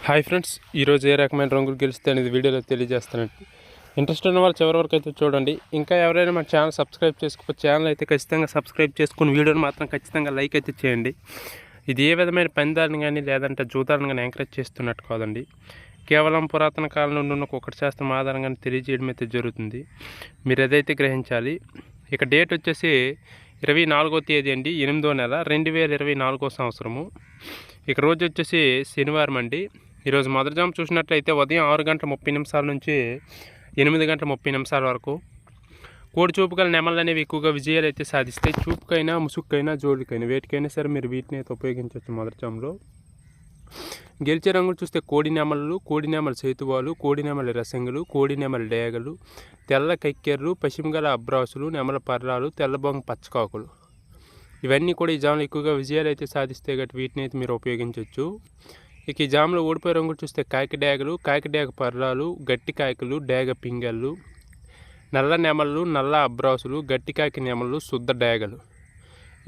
Hi friends ఈరోజు ఏ రకమైన రంగులు గెలిస్తే అనేది వీడియోలో తెలియజేస్తానండి. ఇంట్రెస్ట్ ఉన్న వాళ్ళు చివరి వరకు అయితే చూడండి. ఇంకా ఎవరైనా మన ఛానల్ సబ్స్క్రైబ్ చేసుకో ఛానల్ అయితే ఖచ్చితంగా సబ్స్క్రైబ్ చేసుకుని వీడియోని మాత్రం ఖచ్చితంగా లైక్ అయితే చేయండి. ఇది ఏ విధమైన పందాలను కానీ లేదంటే జూతాలను కానీ ఎంకరేజ్ చేస్తున్నట్టు కాదండి. కేవలం పురాతన కాలం నుండి ఉన్న ఒకటి శాస్త్రం ఆధారంగా తెలియజేయడం అయితే జరుగుతుంది. మీరు ఏదైతే గ్రహించాలి ఇక డేట్ వచ్చేసి ఇరవై నాలుగో తేదీ అండి ఎనిమిదో నెల రెండు వేల ఇరవై నాలుగో సంవత్సరము. ఇక రోజు వచ్చేసి శనివారం అండి. ఈరోజు మొదటి చూసినట్లయితే ఉదయం ఆరు గంటల ముప్పై నిమిషాల నుంచి ఎనిమిది గంటల ముప్పై నిమిషాల వరకు కోడి చూపు గల నెమలు అనేవి ఎక్కువగా విజయాలు అయితే సాధిస్తాయి. చూపుకైనా ముసుక్కైనా జోలికైనా వేటికైనా సరే మీరు వీటిని అయితే ఉపయోగించవచ్చు మొదటి జాములో గెలిచే రంగులు చూస్తే కోడి నెమలు కోడి నెమల సేతువాలు కోడి నెమల రసంగులు కోడి నెమల డేగలు తెల్ల కక్కెర్లు పశ్చిమగల అబ్రాసులు నెమల పర్రాలు తెల్లబొంగ పచ్చకాకులు. ఇవన్నీ కూడా ఈ జాములు ఎక్కువగా విజయాలు అయితే సాధిస్తే గట్టి వీటిని అయితే మీరు ఉపయోగించవచ్చు ఇక ఈ జాములో ఓడిపోయే రంగులు చూస్తే కాకి డ్యాగలు కాకి డ్యాగ పర్రాలు గట్టి కాయకులు డ్యాగ పింగళ్ళు నల్ల నెమళ్ళు నల్ల అబ్రాసులు గట్టి కాకి నెమళ్ళు శుద్ధ డ్యాగలు.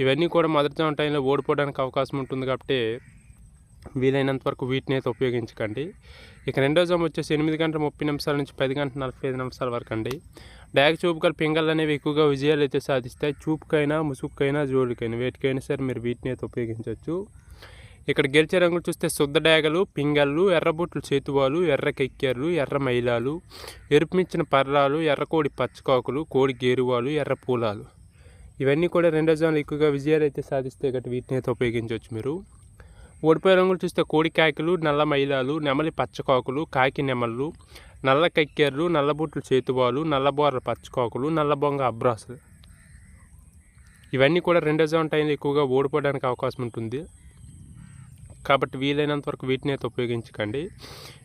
ఇవన్నీ కూడా మొదటి జాము టైంలో ఓడిపోవడానికి అవకాశం ఉంటుంది కాబట్టి వీలైనంత వరకు వీటిని అయితే ఉపయోగించకండి. ఇక రెండో జామ్ వచ్చేసి ఎనిమిది గంటల ముప్పై నిమిషాల నుంచి పది గంటల నలభై ఐదు నిమిషాల వరకు అండి. డ్యాగ్ చూపుకల పింగళ్ళు అనేవి ఎక్కువగా విజయాలు అయితే సాధిస్తాయి. చూపుకైనా ముసుగుకైనా జోలికైనా. వేటికైనా సరే మీరు వీటిని అయితే ఉపయోగించవచ్చు. ఇక్కడ గెలిచే రంగులు చూస్తే శుద్ధ డాగలు పింగళ్ళు ఎర్రబుట్లు చేతువాలు ఎర్ర కెక్కెర్లు ఎర్ర మైలాలు ఎరుపుమిచ్చిన పర్రాలు ఎర్రకోడి పచ్చకాకులు కోడి గేరువాలు ఎర్ర పూలాలు. ఇవన్నీ కూడా రెండో జోన్లు ఎక్కువగా విజయాలు అయితే సాధిస్తే గట్టి వీటిని అయితే ఉపయోగించవచ్చు మీరు. ఓడిపోయే రంగులు చూస్తే కోడి కాకులు నల్ల మైలాలు నెమలి పచ్చకాకులు కాకి నెమళ్ళు నల్ల కక్కెర్లు నల్లబుట్లు చేతువాలు నల్లబోర్ల పచ్చకాకులు నల్లబొంగ అబ్రాసులు. ఇవన్నీ కూడా రెండో జోన్ టైంలో ఎక్కువగా ఓడిపోవడానికి అవకాశం ఉంటుంది. కాబట్టి వీలైనంత వరకు వీటిని అయితే ఉపయోగించకండి.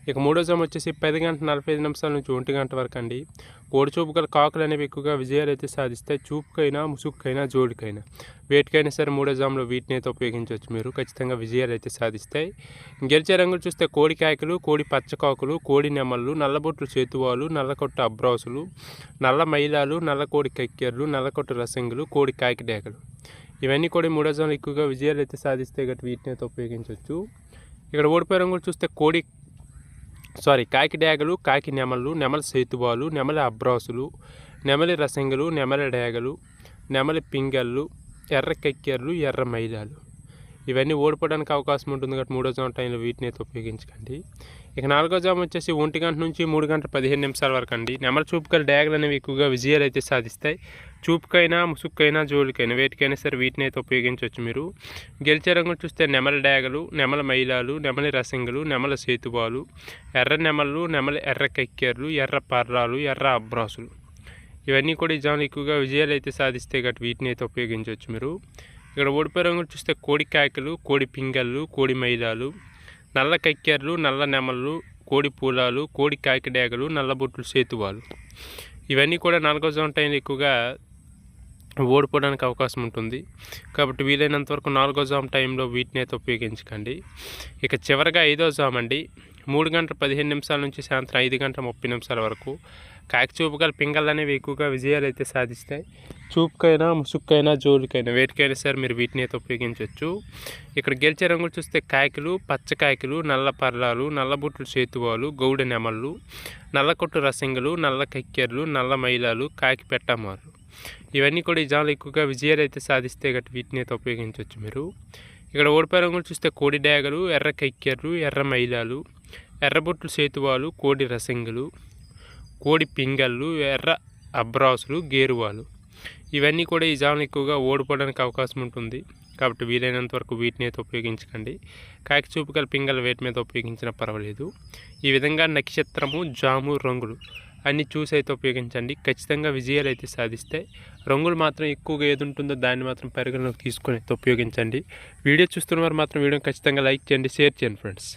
ఇక మూడో జామ్ వచ్చేసి పది గంటల నలభై ఐదు నిమిషాల నుంచి ఒంటి గంట వరకు అండి. కోడిచూపు గల కాకులు అనేవి ఎక్కువగా విజయాలు అయితే సాధిస్తాయి చూపుకైనా ముసుగుకైనా జోడికైనా. వేటికైనా సరే మూడో జామ్లో వీటిని అయితే ఉపయోగించవచ్చు మీరు. ఖచ్చితంగా విజయాలు అయితే సాధిస్తాయి. గెలిచే రంగులు చూస్తే కోడి కాయకులు కోడి పచ్చకాకులు కోడి నెమళ్ళు నల్లబొట్లు చేతువాలు నల్లకొట్టు అబ్రాసులు నల్ల మైలాలు నల్ల కోడి కక్కెర్లు నల్లకొట్టు రసంగులు కోడి కాకి డేకలు. ఇవన్నీ కూడా మూడో జోన్లు ఎక్కువగా విజయాలు అయితే సాధిస్తే గట్టి వీటిని అయితే ఉపయోగించవచ్చు. ఇక్కడ ఓడిపోయిన రంగులు చూస్తే కోడి సారీ కాకి డేగలు కాకి నెమళ్ళు నెమల సేతువాలు నెమల అబ్రాసులు నెమలి రసంగులు నెమల డేగలు నెమలి పింగళ్ళు ఎర్ర కక్కెర్లు ఎర్ర మైలాలు ఇవన్నీ ఓడిపోవడానికి అవకాశం ఉంటుంది కాబట్టి మూడో జామ టైంలో వీటిని అయితే ఉపయోగించకండి. ఇక నాలుగో జామ వచ్చేసి ఒంటి గంట నుంచి మూడు గంటల పదిహేను నిమిషాల వరకు అండి. నెమల చూపుకల డ్యాగులు అనేవి ఎక్కువగా విజయాలు అయితే సాధిస్తాయి. చూపుకైనా ముసుక్కైనా జోలికైనా వేటికైనా సరే వీటిని అయితే ఉపయోగించవచ్చు మీరు. గెలిచే రంగులు చూస్తే నెమల డ్యాగలు నెమల మైలాలు నెమలి రసింగులు నెమల సేతువాలు ఎర్ర నెమలు నెమల ఎర్ర కక్కెర్లు ఎర్ర పర్రాలు ఎర్ర అబ్రాసులు. ఇవన్నీ కూడా ఈ జాములు ఎక్కువగా విజయాలు అయితే సాధిస్తే గట్టి వీటిని అయితే ఉపయోగించవచ్చు మీరు. ఇక్కడ ఓడిపోయే రంగులు చూస్తే కోడి కాకలు కోడి పింగళ్ళు కోడి మైదాలు నల్ల కక్కెర్లు నల్ల నెమళ్ళు కోడి పూలాలు కోడి కాకిడేగలు నల్ల బొట్లు సేతువాలు. ఇవన్నీ కూడా నాలుగో జోన్ టైంలో ఎక్కువగా ఓడిపోవడానికి అవకాశం ఉంటుంది. కాబట్టి వీలైనంత వరకు నాలుగో జామ్ టైంలో వీటిని అయితే ఉపయోగించకండి. ఇక చివరిగా ఐదో జామ్ అండి. మూడు గంటల పదిహేను నిమిషాల నుంచి సాయంత్రం ఐదు గంటల ముప్పై నిమిషాల వరకు. కాకి చూపుగల పింగళ్ళు అనేవి ఎక్కువగా విజయాలు అయితే సాధిస్తాయి. చూపుకైనా ముసుక్కైనా జోలికైనా వేటికైనా సరే మీరు వీటిని అయితే ఉపయోగించవచ్చు. ఇక్కడ గెలిచే రంగులు చూస్తే కాయకులు పచ్చకాయకులు నల్ల పర్లాలు నల్లబుట్లు చేతువాలు గౌడ నెమళ్ళు నల్లకొట్టు రసింగులు నల్ల కక్కెర్లు నల్ల మైలాలు కాకి పెట్టమారు. ఇవన్నీ కూడా ఈ జాలు ఎక్కువగా విజయాలు అయితే సాధిస్తే గట్టి వీటిని అయితే ఉపయోగించవచ్చు మీరు. ఇక్కడ ఓడిపోయే రంగులు చూస్తే కోడి డ్యాగలు ఎర్ర కక్కెర్లు ఎర్ర మైలాలు ఎర్రబొట్లు సేతువాలు కోడి రసంగులు కోడి పింగళ్ళు ఎర్ర అబ్రాసులు గేరువాలు. ఇవన్నీ కూడా ఈ జాములు ఎక్కువగా ఓడిపోవడానికి అవకాశం ఉంటుంది. కాబట్టి వీలైనంత వరకు వీటిని అయితే ఉపయోగించకండి. కాకి చూపు గల వేటి మీద ఉపయోగించినా పర్వాలేదు. ఈ విధంగా నక్షత్రము జాము రంగులు అన్నీ చూసి అయితే ఉపయోగించండి. ఖచ్చితంగా విజయాలు అయితే సాధిస్తాయి రంగులు మాత్రం ఎక్కువగా ఏది ఉంటుందో దాన్ని మాత్రం పరిగణలోకి తీసుకొని అయితే ఉపయోగించండి. వీడియో చూస్తున్న వారు మాత్రం వీడియో ఖచ్చితంగా లైక్ చేయండి షేర్ చేయండి ఫ్రెండ్స్.